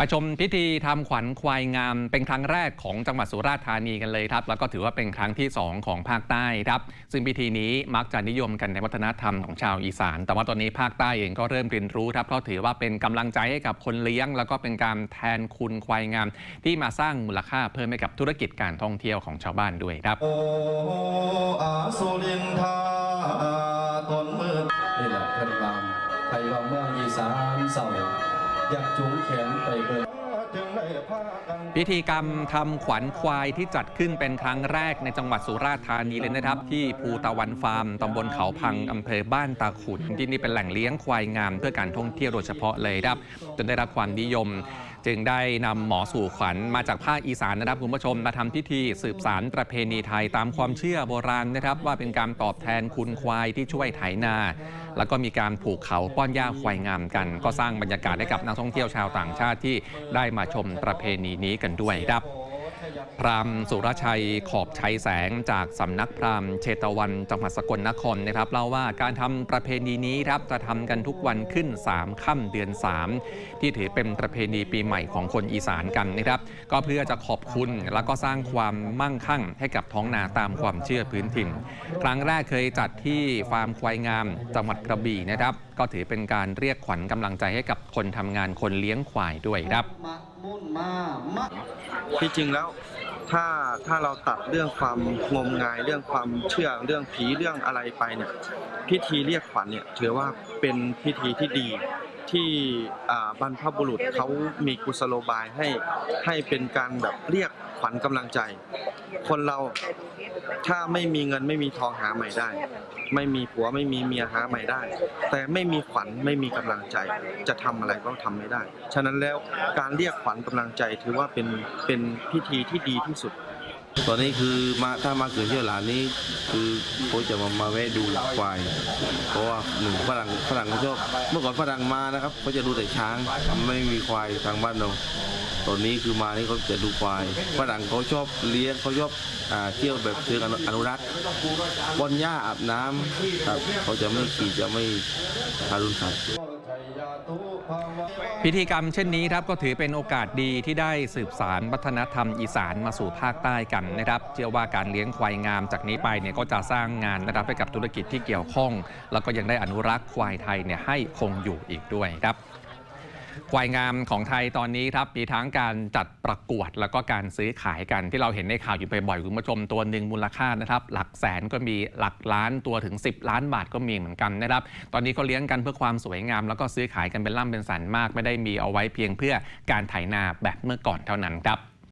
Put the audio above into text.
ไปชมพิธีทำขวัญควายงามเป็นครั้งแรกของจังหวัดสุราษฎร์ธานีกันเลยครับ แล้วก็ถือว่าเป็นครั้งที่ 2 ของภาคใต้ครับ ซึ่งพิธีนี้มักจะนิยมกันในวัฒนธรรมของชาวอีสาน แต่ว่าตอนนี้ภาคใต้เองก็เริ่มเรียนรู้ครับเพราะถือว่าเป็นกำลังใจให้กับคนเลี้ยง แล้วก็เป็นการแทนคุณควายงาม ที่มาสร้างมูลค่าเพิ่มให้กับธุรกิจการท่องเที่ยวของชาวบ้านด้วยครับโออาสุรินทาตนมืดนี่แหละเพิ่นรามไปรองเมืองอีสานเศร้า อยากจุงแขนไปเบิ่งจึงได้พากันพิธีกรรมทำขวัญควายที่จัดขึ้นเป็นครั้งแรกในจังหวัดสุราษฎร์ธานีเลยนะครับ ที่ภูตะวันฟาร์มตำบลเขาพังอำเภอบ้านตาขุนที่นี่เป็นแหล่งเลี้ยงควายงามเพื่อการท่องเที่ยวโดยเฉพาะเลยครับ จนได้รับความนิยม จึงได้นำหมอสู่ขวัญมาจากภาคอีสานนะครับคุณผู้ชมมาทำพิธีสืบสารประเพณีไทยตามความเชื่อโบราณนะครับ ว่าเป็นการตอบแทนคุณควายที่ช่วยไถนา แล้วก็มีการผูกเขาป้อนหญ้าควายงามกัน ก็สร้างบรรยากาศให้กับนักท่องเที่ยวชาวต่างชาติที่ได้มาชมประเพณีนี้กันด้วยครับ พราหมณ์สุรชัยขอบชัยแสงจากสำนักพราหมณ์เชตวันจังหวัดสกลนครนะครับเล่าว่าการทำประเพณีนี้ครับจะทำกันทุกวันขึ้น 3 ค่ำเดือน 3 ที่ถือเป็นประเพณีปีใหม่ของคนอีสานกันนะครับ ก็เพื่อจะขอบคุณแล้วก็สร้างความมั่งคั่งให้กับท้องนาตามความเชื่อพื้นถิ่น ครั้งแรกเคยจัดที่ฟาร์มควายงามจังหวัดกระบี่นะครับ ก็ถือเป็นการเรียกขวัญกำลังใจให้กับคนทำงานคนเลี้ยงควายด้วยครับ มุ่นมามะที่จริงแล้วถ้าถ้าเราตัดเรื่องความงมงายเรื่องความเชื่อเรื่องผีเรื่องอะไรไปเนี่ยพิธีเรียกขวัญเนี่ยถือว่าเป็นพิธีที่ดี ที่บรรพบุรุษเขามีกุศโลบายให้ให้เป็นการแบบเรียกขวัญกำลังใจ คนเราถ้าไม่มีเงินไม่มีทองหาใหม่ได้ ไม่มีผัวไม่มีเมียหาใหม่ได้ แต่ไม่มีขวัญไม่มีกำลังใจ จะทำอะไรก็ทำไม่ได้ ฉะนั้นแล้วการเรียกขวัญกำลังใจถือว่าเป็นเป็นพิธีที่ดีที่สุด ตอนนี้คือมาถ้ามาเกิดเที่ยวหลานนี้คือเขาจะมามาแวะดูควาย เพราะว่าหนึ่งฝรั่งฝรั่งเขาชอบเมื่อก่อนฝรั่งมานะครับเขาจะดูแต่ช้างไม่มีควายทางบ้านเราตอนนี้คือมานี่เขาจะดูควายฝรั่งเขาชอบเลี้ยงเขาชอบอเที่ยวแบบเชิงอนุอนุรักษ์ป้อนหญ้าอาบน้ำครับเขาจะไม่ขี่จะไม่ทารุณสัตว์ พิธีกรรมเช่นนี้ครับก็ถือเป็นโอกาสดีที่ได้สืบสารวัฒนธรรมอีสานมาสู่ภาคใต้กันนะครับเชื่อว่าการเลี้ยงควายงามจากนี้ไปเนี่ยก็จะสร้างงานนะครับให้กับธุรกิจที่เกี่ยวข้อง แล้วก็ยังได้อนุรักษ์ควายไทยเนี่ยให้คงอยู่อีกด้วยครับ ควายงามของไทยตอนนี้ครับมีทั้งการจัดประกวดแล้วก็การซื้อขายกันที่เราเห็นในข่าวอยู่บ่อยๆคุณผู้ชมตัวหนึ่งมูลค่านะครับหลักแสนก็มีหลักล้านตัวถึง 10 ล้านบาทก็มีเหมือนกันนะครับตอนนี้เขาเลี้ยงกันเพื่อความสวยงาม แล้วก็ซื้อขายกันเป็นล่ำเป็นสันมาก ไม่ได้มีเอาไว้เพียงเพื่อการไถนาแบบเมื่อก่อนเท่านั้นครับ